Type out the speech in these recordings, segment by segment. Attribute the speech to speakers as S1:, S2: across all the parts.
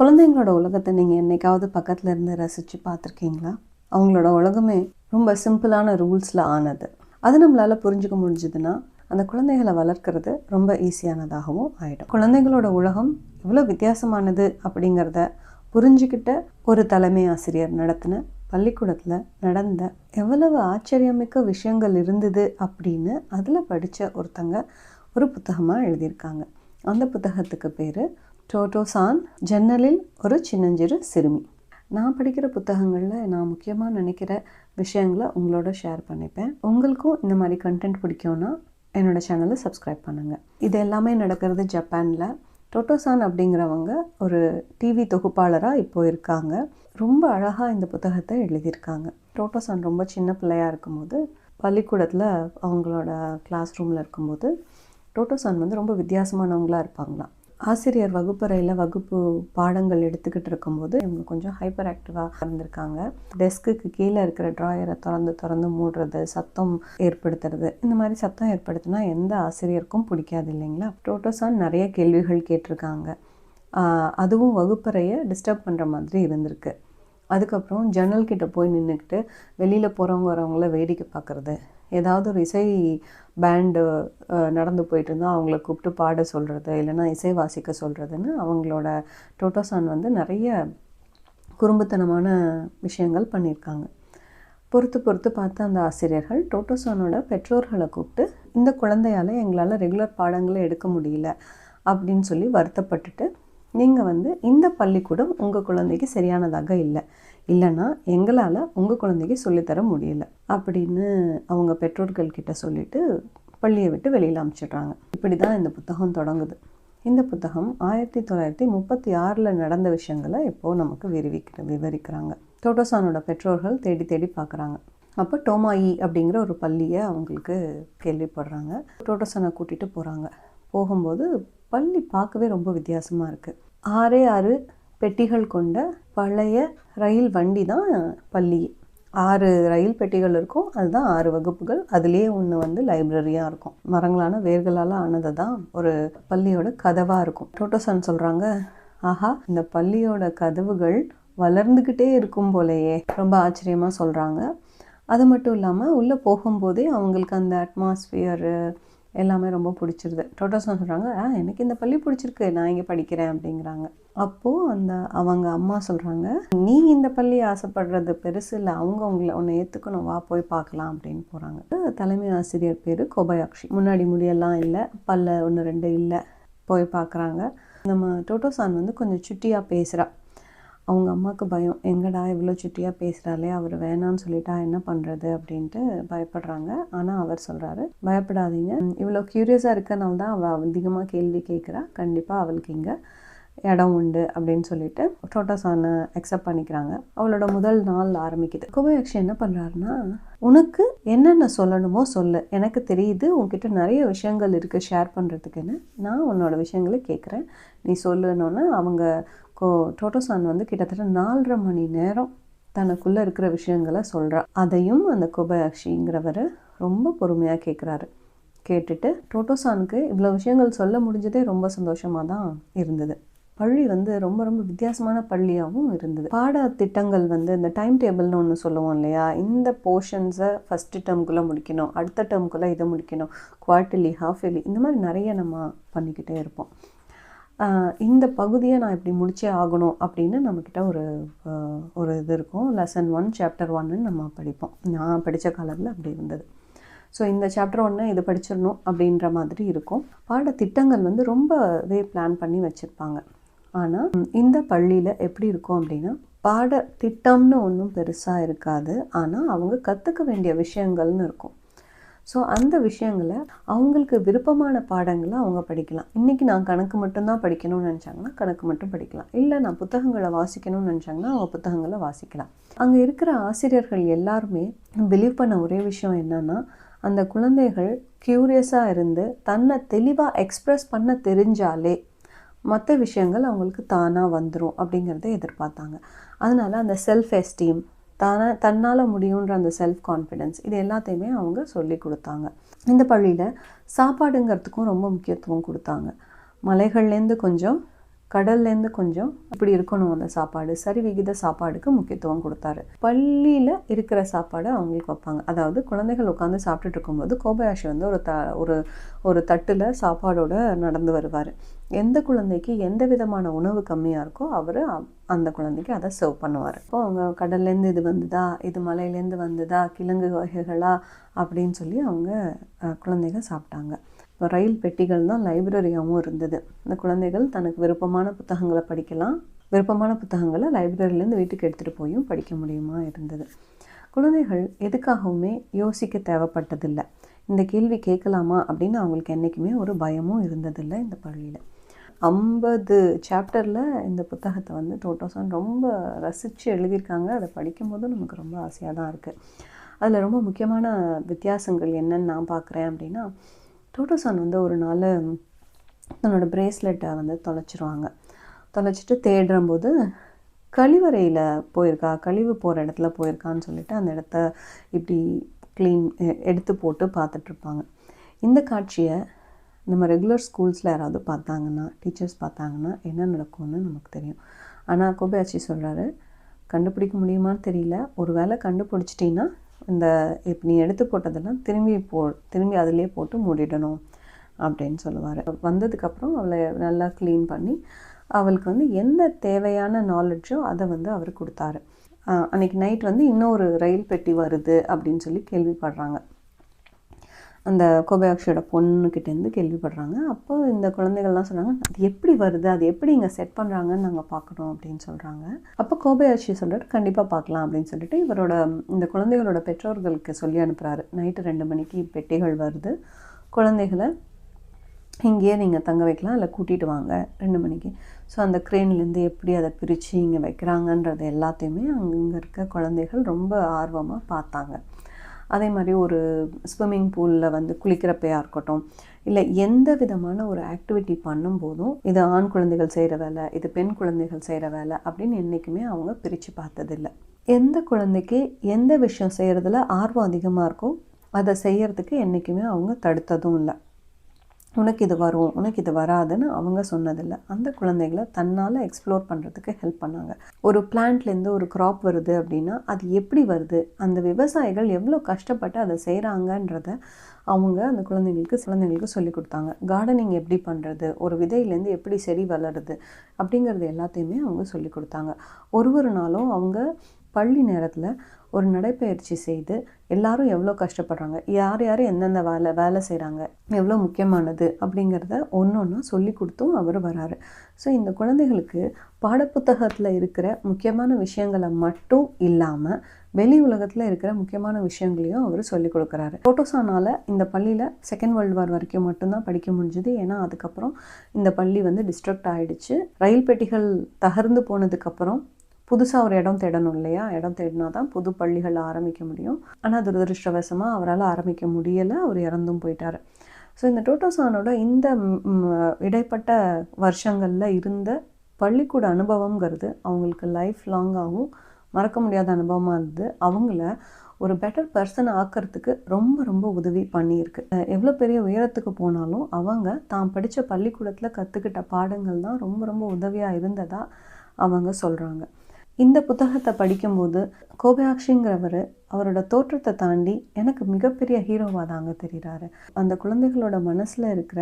S1: குழந்தைங்களோட உலகத்தை நீங்கள் என்றைக்காவது பக்கத்தில் இருந்து ரசித்து பார்த்துருக்கீங்களா? அவங்களோட உலகமே ரொம்ப சிம்பிளான ரூல்ஸில் ஆனது. அது நம்மளால் புரிஞ்சுக்க முடிஞ்சதுன்னா அந்த குழந்தைகளை வளர்க்குறது ரொம்ப ஈஸியானதாகவும் ஆகிடும் குழந்தைங்களோட உலகம் எவ்வளோ வித்தியாசமானது அப்படிங்கிறத புரிஞ்சுக்கிட்ட ஒரு தலைமை ஆசிரியர் நடத்தின பள்ளிக்கூடத்தில் நடந்த எவ்வளவு ஆச்சரியமிக்க விஷயங்கள் இருந்தது அப்படின்னு அதில் படித்த ஒருத்தங்க ஒரு புத்தகமாக எழுதியிருக்காங்க. அந்த புத்தகத்துக்கு பேர் டோட்டோசான் ஜன்னலில் ஒரு சின்னஞ்சிறு சிறுமி. நான் படிக்கிற புத்தகங்களில் நான் முக்கியமாக நினைக்கிற விஷயங்களை உங்களோட ஷேர் பண்ணிப்பேன். உங்களுக்கும் இந்த மாதிரி கண்டென்ட் பிடிக்கும்னா என்னோடய சேனலை சப்ஸ்கிரைப் பண்ணுங்கள் இது எல்லாமே நடக்கிறது ஜப்பானில். டோட்டோசான் அப்படிங்கிறவங்க ஒரு டிவி தொகுப்பாளராக இப்போ இருக்காங்க. ரொம்ப அழகாக இந்த புத்தகத்தை எழுதியிருக்காங்க. டோட்டோசான் ரொம்ப சின்ன பிள்ளையாக இருக்கும்போது பள்ளிக்கூடத்தில் அவங்களோட கிளாஸ் ரூமில் இருக்கும்போது டோட்டோசான் வந்து ரொம்ப வித்தியாசமானவங்களாக இருப்பாங்களாம். ஆசிரியர் வகுப்பறையில் வகுப்பு பாடங்கள் எடுத்துக்கிட்டு இருக்கும்போது இவங்க கொஞ்சம் ஹைப்பர் ஆக்டிவாக இருந்திருக்காங்க. டெஸ்க்குக்கு கீழே இருக்கிற ட்ராயரை திறந்து திறந்து மூடுறது சத்தம் ஏற்படுத்துறது இந்த மாதிரி சத்தம் ஏற்படுத்தினா எந்த ஆசிரியருக்கும் பிடிக்காது இல்லைங்களா? டோட்டோசான் நிறைய கேள்விகள் கேட்டிருக்காங்க. அதுவும் வகுப்பறையை டிஸ்டர்ப் பண்ணுற மாதிரி இருந்திருக்கு. அதுக்கப்புறம் ஜன்னல் கிட்டே போய் நின்றுக்கிட்டு வெளியில் போகிறவங்க வரவங்கள வேடிக்கை பார்க்குறது ஏதாவது ஒரு இசை பேண்டு நடந்து போயிட்டு இருந்தால் அவங்கள கூப்பிட்டு பாட சொல்கிறது இல்லைன்னா இசை வாசிக்க சொல்கிறதுன்னு அவங்களோட டோட்டோசான் வந்து நிறைய குறும்புத்தனமான விஷயங்கள் பண்ணியிருக்காங்க. பொறுத்து பொறுத்து பார்த்த அந்த ஆசிரியர்கள் டோட்டோசானோட பெற்றோர்களை கூப்பிட்டு இந்த குழந்தையால் எங்களால் ரெகுலர் பாடங்களை எடுக்க முடியல அப்படின்னு சொல்லி வருத்தப்பட்டுட்டு நீங்கள் வந்து இந்த பள்ளிக்கூடம் உங்கள் குழந்தைக்கு சரியானதாக இல்லை. இல்லைன்னா எங்களால் உங்கள் குழந்தைக்கு சொல்லித்தர முடியல அப்படின்னு அவங்க பெற்றோர்கள் கிட்ட சொல்லிட்டு பள்ளியை விட்டு வெளியில் அனுப்பிச்சிடுறாங்க இப்படி தான் இந்த புத்தகம் தொடங்குது. இந்த புத்தகம் ஆயிரத்தி தொள்ளாயிரத்தி முப்பத்தி ஆறில் நடந்த விஷயங்களை இப்போது நமக்கு விரிவிக்கிற விவரிக்கிறாங்க. டோட்டோசானோட பெற்றோர்கள் தேடி தேடி பார்க்குறாங்க அப்போ டோமாயி அப்படிங்கிற ஒரு பள்ளியை அவங்களுக்கு கேள்விப்படுறாங்க. டோட்டோசானை கூட்டிகிட்டு போகிறாங்க போகும்போது பள்ளி பார்க்கவே ரொம்ப வித்தியாசமாக இருக்குது ஆறே ஆறு பெட்டிகள் கொண்ட பழைய ரயில் வண்டி தான் பள்ளி. ஆறு ரயில் பெட்டிகள் இருக்கும். அதுதான் ஆறு வகுப்புகள். அதுலேயே ஒன்று வந்து லைப்ரரியாக இருக்கும். மரங்களான வேர்களால் ஆனது தான் ஒரு பள்ளியோட கதவாக இருக்கும். டோட்டோசான் சொல்கிறாங்க ஆஹா இந்த பள்ளியோட கதவுகள் வளர்ந்துக்கிட்டே இருக்கும் போலயே. ரொம்ப ஆச்சரியமாக சொல்கிறாங்க அது மட்டும் இல்லாமல் உள்ளே போகும்போதே அவங்களுக்கு அந்த அட்மாஸ்ஃபியரு எல்லாமே ரொம்ப பிடிச்சிருது. டோட்டோசான் சொல்கிறாங்க ஆ எனக்கு இந்த பள்ளி பிடிச்சிருக்கு நான் இங்கே படிக்கிறேன் அப்படிங்கிறாங்க. அப்போது அந்த அவங்க அம்மா சொல்கிறாங்க நீ இந்த பள்ளி ஆசைப்படுறது பெருசு இல்லை அவங்க உங்களை உன்னை ஏற்றுக்கணும் வா போய் பார்க்கலாம் அப்படின்னு போகிறாங்க தலைமை ஆசிரியர் பேர் கோபயாக்ஷி. முன்னாடி முடியெல்லாம் இல்லை பல்ல ஒன்று ரெண்டு இல்லை போய் பார்க்குறாங்க. நம்ம டோட்டோசான் வந்து கொஞ்சம் சுட்டியாக பேசுகிறா அவங்க அம்மாவுக்கு பயம். எங்கடா இவ்வளோ சுட்டியாக பேசுகிறாளே அவர் வேணான்னு சொல்லிட்டா என்ன பண்ணுறது அப்படின்ட்டு பயப்படுறாங்க. ஆனால் அவர் சொல்கிறாரு பயப்படாதீங்க. இவ்வளோ க்யூரியஸாக இருக்கனால தான் அவள் அதிகமாக கேள்வி கேட்குறா கண்டிப்பாக அவளுக்கு இங்கே இடம் உண்டு அப்படின்னு சொல்லிட்டு டோட்டோசானை அக்செப்ட் பண்ணிக்கிறாங்க. அவளோட முதல் நாள் ஆரம்பிக்குது. குபயக்ஷி என்ன பண்ணுறாருன்னா உனக்கு என்னென்ன சொல்லணுமோ சொல்லு. எனக்கு தெரியுது உன்கிட்ட நிறைய விஷயங்கள் இருக்குது ஷேர் பண்ணுறதுக்குன்னு நான் உன்னோட விஷயங்களை கேட்குறேன் நீ சொல்லுனோன்னு அவங்க கோ டோட்டோசான் வந்து கிட்டத்தட்ட நாலரை மணி நேரம் தனக்குள்ளே இருக்கிற விஷயங்களை சொல்கிறா அதையும் அந்த கோபயாக்ஷிங்கிறவர் ரொம்ப பொறுமையாக கேட்குறாரு கேட்டுட்டு டோட்டோசானுக்கு இவ்வளோ விஷயங்கள் சொல்ல முடிஞ்சதே ரொம்ப சந்தோஷமாக தான் இருந்தது. பள்ளி வந்து ரொம்ப ரொம்ப வித்தியாசமான பள்ளியாகவும் இருந்தது. பாட திட்டங்கள் வந்து இந்த டைம் டேபிள்னு ஒன்று சொல்லுவோம் இல்லையா? இந்த போர்ஷன்ஸை ஃபஸ்ட்டு டேர்முக்குள்ளே முடிக்கணும் அடுத்த டேர்முக்குள்ளே இதை முடிக்கணும் குவார்ட்டர்லி ஹாஃப் இயர்லி இந்த மாதிரி நிறைய நம்ம பண்ணிக்கிட்டே இருப்போம். இந்த பகுதியை நான் இப்படி முடிச்சே ஆகணும் அப்படின்னு நம்மக்கிட்ட ஒரு ஒரு இது இருக்கும். லெசன் ஒன் சாப்டர் ஒன்னு நம்ம படிப்போம். நான் படித்த காலத்தில் அப்படி இருந்தது. ஸோ இந்த சாப்டர் ஒன்று இது படிச்சிடணும் அப்படின்ற மாதிரி இருக்கும். பாடத்திட்டங்கள் வந்து ரொம்பவே பிளான் பண்ணி வச்சுருப்பாங்க. ஆனால் இந்த பள்ளியில் எப்படி இருக்கும் அப்படின்னா பாட திட்டம்னு ஒன்றும் பெருசாக இருக்காது. ஆனால் அவங்க கற்றுக்க வேண்டிய விஷயங்கள்னு இருக்கும். ஸோ அந்த விஷயங்களை அவங்களுக்கு விருப்பமான பாடங்களை அவங்க படிக்கலாம். இன்றைக்கி நான் கணக்கு மட்டும்தான் படிக்கணும்னு நினச்சாங்கன்னா கணக்கு மட்டும் படிக்கலாம். இல்லை நான் புத்தகங்களை வாசிக்கணும்னு நினச்சாங்கன்னா அவங்க புத்தகங்களை வாசிக்கலாம். அங்கே இருக்கிற ஆசிரியர்கள் எல்லாருமே பிலீவ் பண்ண ஒரே விஷயம் என்னென்னா அந்த குழந்தைகள் க்யூரியஸாக இருந்து தன்னை தெளிவாக எக்ஸ்ப்ரெஸ் பண்ண தெரிஞ்சாலே மற்ற விஷயங்கள் அவங்களுக்கு தானாக வந்துடும் அப்படிங்கிறத எதிர்பார்த்தாங்க. அதனால் அந்த செல்ஃப் எஸ்டீம் தானே தன்னால் முடியுன்ற அந்த செல்ஃப் கான்ஃபிடென்ஸ் இது எல்லாத்தையுமே அவங்க சொல்லி கொடுத்தாங்க. இந்த பள்ளியில் சாப்பாடுங்கிறதுக்கும் ரொம்ப முக்கியத்துவம் கொடுத்தாங்க. மலைகள்லேருந்து கொஞ்சம் கடல்லேருந்து கொஞ்சம் இப்படி இருக்கணும் அந்த சாப்பாடு. சரி விகித சாப்பாடுக்கு முக்கியத்துவம் கொடுத்தாரு. பள்ளியில் இருக்கிற சாப்பாடு அவங்களுக்கு வைப்பாங்க. அதாவது குழந்தைகள் உட்காந்து சாப்பிட்டுட்டு இருக்கும்போது கோபயாஷி வந்து ஒரு த ஒரு ஒரு தட்டில் சாப்பாடோட நடந்து வருவார். எந்த குழந்தைக்கு எந்த விதமான உணவு கம்மியாக இருக்கோ அவர் அந்த குழந்தைக்கு அதை சர்வ் பண்ணுவார். இப்போ அவங்க கடல்லேருந்து இது வந்ததா? இது மலையிலேருந்து வந்ததா? கிழங்கு வகைகளா? அப்படின்னு சொல்லி அவங்க குழந்தைகள் குழந்தைங்க சாப்பிட்டாங்க. இப்போ ரயில் பெட்டிகள் தான் லைப்ரரியாகவும் இருந்தது. இந்த குழந்தைகள் தனக்கு விருப்பமான புத்தகங்களை படிக்கலாம். விருப்பமான புத்தகங்களை லைப்ரரியிலேருந்து வீட்டுக்கு எடுத்துகிட்டு போயும் படிக்க முடியுமா இருந்தது. குழந்தைகள் எதுக்காகவுமே யோசிக்க தேவைப்பட்டதில்லை. இந்த கேள்வி கேட்கலாமா அப்படின்னு அவங்களுக்கு என்றைக்குமே ஒரு பயமும் இருந்ததில்லை இந்த பள்ளியில். ஐம்பது சாப்டரில் இந்த புத்தகத்தை வந்து டோட்டோசான் ரொம்ப ரசித்து எழுதியிருக்காங்க. அதை படிக்கும்போது நமக்கு ரொம்ப ஆசையாக தான் இருக்குது அதில் ரொம்ப முக்கியமான வித்தியாசங்கள் என்னன்னு நான் பார்க்குறேன் அப்படின்னா டோட்டோசான் வந்து ஒரு நாள் தன்னோட பிரேஸ்லெட்டை வந்து தொலைச்சிருவாங்க. தொலைச்சிட்டு தேடுறம்போது கழிவறையில் போயிருக்கா கழிவு போகிற இடத்துல போயிருக்கான்னு சொல்லிட்டு அந்த இடத்த இப்படி க்ளீன் எடுத்து போட்டு பார்த்துட்ருப்பாங்க. இந்த காட்சியை நம்ம ரெகுலர் ஸ்கூல்ஸில் யாராவது பார்த்தாங்கன்னா டீச்சர்ஸ் பார்த்தாங்கன்னா என்ன நடக்கும்னு நமக்கு தெரியும். ஆனால் கோபியாச்சி சொல்கிறாரு கண்டுபிடிக்க முடியுமான்னு தெரியல. ஒரு வேளை கண்டுபிடிச்சிட்டிங்கன்னா இந்த இப்போ நீ எடுத்து போட்டதெல்லாம் திரும்பி போ திரும்பி அதிலே போட்டு மூடிடணும் அப்படின்னு சொல்லுவார். வந்ததுக்கப்புறம் அவளை நல்லா க்ளீன் பண்ணி அவளுக்கு வந்து எந்த தேவையான நாலெட்ஜோ அதை வந்து அவர் கொடுத்தாரு. அன்றைக்கி அன்னைக்கு நைட் வந்து இன்னொரு ரயில் பெட்டி வருது அப்படின்னு சொல்லி கேள்விப்படுறாங்க. அந்த கோபயாக்ஷியோட பொண்ணுக்கிட்டேருந்து கேள்விப்படுறாங்க. அப்போ இந்த குழந்தைகள்லாம் சொன்னாங்க அது எப்படி வருது? அது எப்படி இங்கே செட் பண்ணுறாங்கன்னு நாங்கள் பார்க்கணும் அப்படின்னு சொல்கிறாங்க அப்போ கோபயாட்சி சொல்லிட்டு கண்டிப்பாக பார்க்கலாம் அப்படின்னு சொல்லிட்டு இவரோட இந்த குழந்தைகளோட பெற்றோர்களுக்கு சொல்லி அனுப்புகிறாரு நைட்டு ரெண்டு மணிக்கு பெட்டிகள் வருது. குழந்தைகளை இங்கேயே நீங்கள் தங்க வைக்கலாம் இல்லை கூட்டிகிட்டு வாங்க ரெண்டு மணிக்கு. ஸோ அந்த க்ரெயின்லேருந்து எப்படி அதை பிரித்து இங்கே வைக்கிறாங்கன்றது எல்லாத்தையுமே அங்கே இருக்க குழந்தைகள் ரொம்ப ஆர்வமாக பார்த்தாங்க. அதே மாதிரி ஒரு ஸ்விம்மிங் பூலில் வந்து குளிக்கிறப்பையாக இருக்கட்டும் இல்லை எந்த விதமான ஒரு ஆக்டிவிட்டி பண்ணும்போதும் இது ஆண் குழந்தைகள் செய்கிற வேலை இது பெண் குழந்தைகள் செய்கிற வேலை அப்படின்னு என்றைக்குமே அவங்க பிரித்து பார்த்ததில்ல. எந்த குழந்தைக்கு எந்த விஷயம் செய்கிறதுல ஆர்வம் அதிகமாக இருக்கோ அதை செய்கிறதுக்கு என்றைக்குமே அவங்க தடுத்ததும் இல்லை. உனக்கு இது வரும் உனக்கு இது வராதுன்னு அவங்க சொன்னதில்லை. அந்த குழந்தைகளை தன்னால் எக்ஸ்ப்ளோர் பண்ணுறதுக்கு ஹெல்ப் பண்ணாங்க. ஒரு பிளான்ட்லேருந்து ஒரு க்ராப் வருது அப்படின்னா அது எப்படி வருது? அந்த விவசாயிகள் எவ்வளோ கஷ்டப்பட்டு அதை செய்கிறாங்கன்றத அவங்க அந்த குழந்தைங்களுக்கு குழந்தைங்களுக்கு சொல்லி கொடுத்தாங்க. கார்டனிங் எப்படி பண்ணுறது ஒரு விதையிலேருந்து எப்படி செடி வளருது? அப்படிங்கிறது எல்லாத்தையுமே அவங்க சொல்லி கொடுத்தாங்க. ஒரு ஒரு நாளும் அவங்க பள்ளி நேரத்தில் ஒரு நடைப்பயிற்சி செய்து எல்லாரும் எவ்வளோ கஷ்டப்படுறாங்க யார் யார் எந்தெந்த வேலை வேலை செய்கிறாங்க எவ்வளோ முக்கியமானது அப்படிங்கிறத ஒன்று ஒன்றா சொல்லி கொடுத்தும் அவர் வராரு. ஸோ இந்த குழந்தைகளுக்கு பாடப்புத்தகத்தில் இருக்கிற முக்கியமான விஷயங்களை மட்டும் இல்லாமல் வெளி உலகத்தில் இருக்கிற முக்கியமான விஷயங்களையும் அவர் சொல்லி கொடுக்குறாரு. ஃபோட்டோஸானால் இந்த பள்ளியில் செகண்ட் வேர்ல்டு வார் வரைக்கும் மட்டும்தான் படிக்க முடிஞ்சுது. ஏன்னா அதுக்கப்புறம் இந்த பள்ளி வந்து டிஸ்ட்ரக்ட் ஆகிடுச்சு ரயில் பெட்டிகள் தகர்ந்து போனதுக்கப்புறம் புதுசாக ஒரு இடம் தேடணும் இல்லையா? இடம் தேடினா தான் புது பள்ளிகள் ஆரம்பிக்க முடியும். ஆனால் துரதிருஷ்டவசமாக அவரால் ஆரம்பிக்க முடியலை. அவர் இறந்தும் போயிட்டார். ஸோ இந்த டோட்டோசானோட இந்த இடைப்பட்ட வருஷங்களில் இருந்த பள்ளிக்கூட அனுபவங்கிறது அவங்களுக்கு லைஃப் லாங்காகவும் மறக்க முடியாத அனுபவமாக இருந்தது. அவங்கள ஒரு பெட்டர் பர்சன் ஆக்கிறதுக்கு ரொம்ப ரொம்ப உதவி பண்ணியிருக்கு. எவ்வளோ பெரிய உயரத்துக்கு போனாலும் அவங்க தான் படித்த பள்ளிக்கூடத்தில் கற்றுக்கிட்ட பாடங்கள் தான் ரொம்ப ரொம்ப உதவியாக இருந்ததாக அவங்க சொல்கிறாங்க இந்த புத்தகத்தை படிக்கும்போது கோபயாக்ஷிங்கிறவர் அவரோட தோற்றத்தை தாண்டி எனக்கு மிகப்பெரிய ஹீரோவாக தாங்க தெரிகிறாரு. அந்த குழந்தைகளோட மனசில் இருக்கிற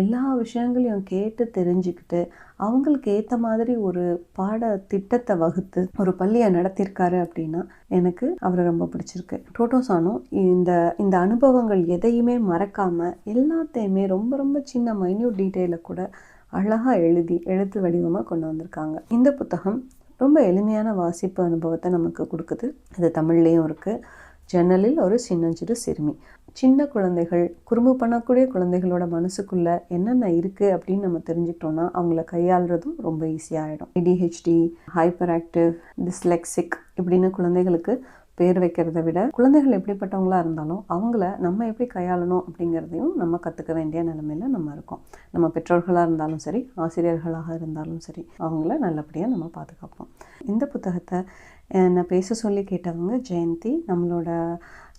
S1: எல்லா விஷயங்களையும் கேட்டு தெரிஞ்சுக்கிட்டு அவங்களுக்கு ஏற்ற மாதிரி ஒரு பாட திட்டத்தை வகுத்து ஒரு பள்ளியை நடத்தியிருக்காரு அப்படின்னா எனக்கு அவரை ரொம்ப பிடிச்சிருக்கு. டோட்டோசானும் இந்த இந்த அனுபவங்கள் எதையுமே மறக்காமல் எல்லாத்தையுமே ரொம்ப ரொம்ப சின்ன மைன்யூட் டீட்டெயிலை கூட அழகாக எழுதி எழுத்து வடிவமாக கொண்டு வந்திருக்காங்க. இந்த புத்தகம் ரொம்ப எளிமையான வாசிப்பு அனுபவத்தை நமக்கு கொடுக்குது. இது தமிழ்லேயும் இருக்குது ஜன்னலில் ஒரு சின்னஞ்சிறு சிறுமி. சின்ன குழந்தைகள் குறும்பு பண்ணக்கூடிய குழந்தைகளோட மனசுக்குள்ளே என்னென்ன இருக்குது அப்படின்னு நம்ம தெரிஞ்சுக்கிட்டோம்னா அவங்கள கையாளுறதும் ரொம்ப ஈஸியாகிடும் டிஹெச்டி ஹைப்பர் ஆக்டிவ் டிஸ்லெக்சிக் இப்படின்னு குழந்தைகளுக்கு பேர் வைக்கிறத விட குழந்தைகள் எப்படிப்பட்டவங்களா இருந்தாலும் அவங்கள நம்ம எப்படி கையாளணும் அப்படிங்கிறதையும் நம்ம கற்றுக்க வேண்டிய நிலமையில நம்ம இருக்கோம். நம்ம பெற்றோர்களாக இருந்தாலும் சரி ஆசிரியர்களாக இருந்தாலும் சரி அவங்கள நல்லபடியாக நம்ம பாதுகாப்போம். இந்த புத்தகத்தை என்னை பேச சொல்லி கேட்டவங்க ஜெயந்தி நம்மளோட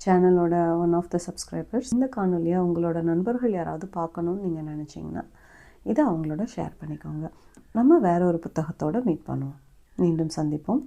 S1: சேனலோட ஒன் ஆஃப் த சப்ஸ்கிரைபர்ஸ் இந்த காணொலியை உங்களோட நண்பர்கள் யாராவது பார்க்கணும்னு நீங்கள் நினச்சிங்கன்னா இதை அவங்களோட ஷேர் பண்ணிக்கோங்க. நம்ம வேற ஒரு புத்தகத்தோட மீட் பண்ணுவோம். மீண்டும் சந்திப்போம்.